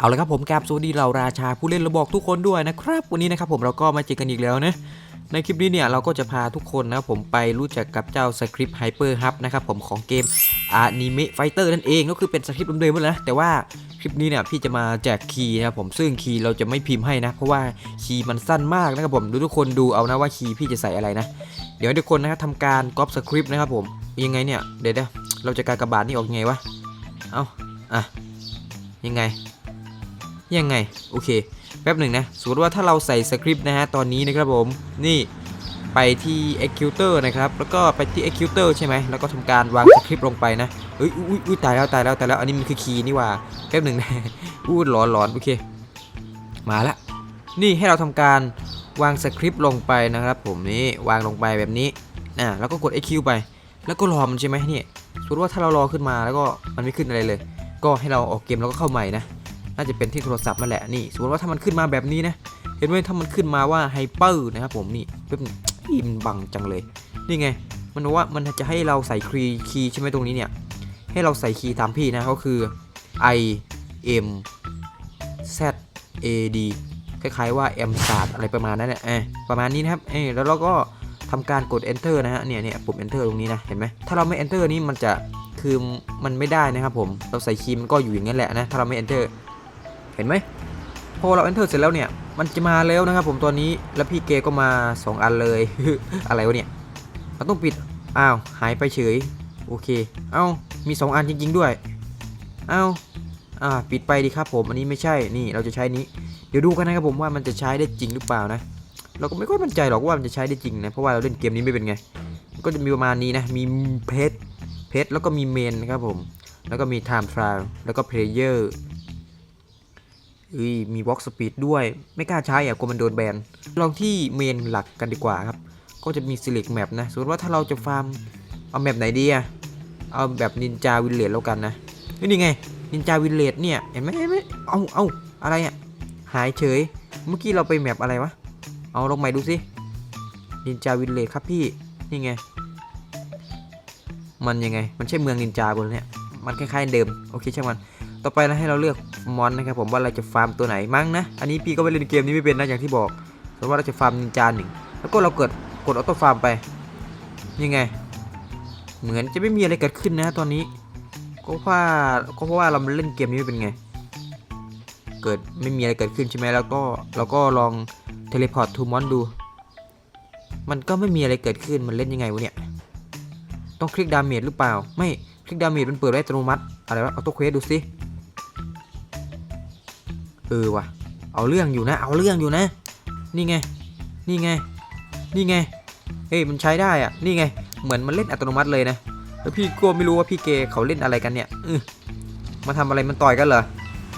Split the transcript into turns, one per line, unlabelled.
เอาละครับผมกราบสวัสดีเราราชาผู้เล่นระบอกทุกคนด้วยนะครับ วันนี้นะครับผมเราก็มาเจอกันอีกแล้วนะในคลิปนี้เนี่ยเราก็จะพาทุกคนนะครับผมไปรู้จักกับเจ้าสคริปต์ไฮเปอร์ฮับนะครับผมของเกมอนิเมะไฟเตอร์นั่นเองก็คือเป็นสคริปต์เดิมๆนั่นแหละแต่ว่าคลิปนี้เนี่ยพี่จะมาแจกคีย์นะครับผมซึ่งคีย์เราจะไม่พิมพ์ให้นะ เพราะว่าคีย์มันสั้นมากนะครับผมดูทุกคนดูเอานะว่าคีย์พี่จะใส่อะไรนะ เดี๋ยวทุกคนนะครับทำการก๊อปสคริปต์นะครับผมยังไงเนี่ยเดี๋ยวเราจะการกระบาดนี่ออกยังไงวะเอาอะยังไง ยังไง โอเค แป๊บหนึ่งนะ สมมติว่าถ้าเราใส่สคริปต์นะฮะ ตอนนี้นะครับผม นี่ไปที่ executor นะครับ แล้วก็ไปที่ executor ใช่ไหม แล้วก็ทำการวางสคริปต์ลงไปนะเอ้ยอุ้ยอุ้ยตายแล้วตายแล้วตายแล้ว อันนี้มันคือคีย์นี่ว่า แป๊บหนึ่งนะอู้หลอนหลอนโอเค มาละ นี่ให้เราทำการวางสคริปต์ลงไปนะครับ ผมนี่วางลงไปแบบนี้อ่าแล้วก็กด EQ ไป แล้วก็รอมันใช่ไหมเนี่ยสมมติว่าถ้าเรารอขึ้นมาแล้วก็มันไม่ขึ้นอะไรเลย ก็ให้เราออกเกมแล้วก็เข้าใหม่นะ น่าจะเป็นที่โทรศัพท์นั่นแหละนี่สมมติว่าถ้ามันขึ้นมาแบบนี้นะเห็นไหมถ้ามันขึ้นมาว่าไฮเปอร์นะครับผมนี่เว็บอีมันบังจังเลยนี่ไง มันว่ามันจะให้เราใส่คีย์คีย์ใช่ไหมตรงนี้เนี่ยให้เราใส่คีย์ตามพี่นะก็คือ I M Z A D คล้ายๆว่า M ศาสตร์อะไรประมาณนั้นแหละเออประมาณนี้นะครับเอแล้วเราก็ทำการกด enter นะฮะเนี่ยเนี่ยปุ่ม enter ตรงนี้นะเห็นไหมถ้าเราไม่ enter นี่มันจะคือมันไม่ได้นะครับผมเราใส่คีย์มันก็อยู่อย่างนั้นแหละนะถ้าเราไม่ enter ห็นไหมพอเรา enter เสร็จแล้วเนี่ย มันจะมาแล้วนะครับผมตัวนี้แล้วพี่เกก็มา 2 อันเลย อะไรวะเนี่ยเราต้องปิดอ้าวหายไปเฉยโอเค เอ้ามี 2 อันจริง ๆ ด้วย เอ้าอ่าปิดไปดีครับผมอันนี้ไม่ใช่นี่เราจะใช้นี้ เดี๋ยวดูกันนะครับผมว่ามันจะใช้ได้จริงหรือเปล่านะ เราก็ไม่ค่อยมั่นใจหรอกว่ามันจะใช้ได้จริงนะเพราะว่าเราเล่นเกมนี้ไม่เป็นไง ก็จะมีประมาณนี้นะมีเพชรเพชรแล้วก็มีเมนนะครับผมแล้วก็มี time trial แล้วก็ player เอ้ อุ้ยมี walk speed ด้วย ไม่กล้าใช้อะกลัวมันโดนแบน ลองที่เมนหลักกันดีกว่าครับ ก็จะมี select map นะ สมมติว่าถ้าเราจะฟาร์ม เอาแมปไหนดีอะ เอาแบบนินจาวิลเลจแล้วกันนะ นี่ไง นินจาวิลเลจเนี่ย เห็นไหมเห็นไหมเอาเอาอะไรอะ หายเฉย เมื่อกี้เราไปแมปอะไรวะ เอาลองใหม่ดูสิ นินจาวิลเลจครับพี่ นี่ไง มันยังไง มันใช่เมืองนินจากนเนี่ย มันคล้ายๆเดิมโอเคใช่มัน ต่อไปเราให้เราเลือกมอนนะครับผมว่าเราจะฟาร์มตัวไหนมั้งนะ อันนี้พี่ก็ไม่เล่นเกมนี้ไม่เป็นนะอย่างที่บอกสมมติว่าเราจะฟาร์มนินจาหนึ่งแล้วก็เราเกิดกดออโต้ฟาร์มไปยังไง เหมือนจะไม่มีอะไรเกิดขึ้นนะตอนนี้ ก็เพราะว่าก็เพราะว่าเราเล่นเกมนี้ไม่เป็นไง เกิดไม่มีอะไรเกิดขึ้นใช่ไหมแล้วก็เราก็ลองเทเลพอร์ตทูมอนดูมันก็ไม่มีอะไรเกิดขึ้น มันเล่นยังไงวะเนี่ย ต้องคลิกดาเมจหรือเปล่า ไม่ คลิกดาเมจมันเปิดได้อัตโนมัติอะไรวะเอาตัวเควสดูสิเออว่ะเอาเรื่องอยู่นะ เอาเรื่องอยู่นะ นี่ไง นี่ไง นี่ไง เฮ้ยมันใช้ได้อะนี่ไง เหมือนมันเล่นอัตโนมัติเลยนะ แล้วพี่ก็ไม่รู้ว่าพี่เกเขาเล่นอะไรกันเนี่ยเออมาทำอะไรมันต่อยกันเหรอ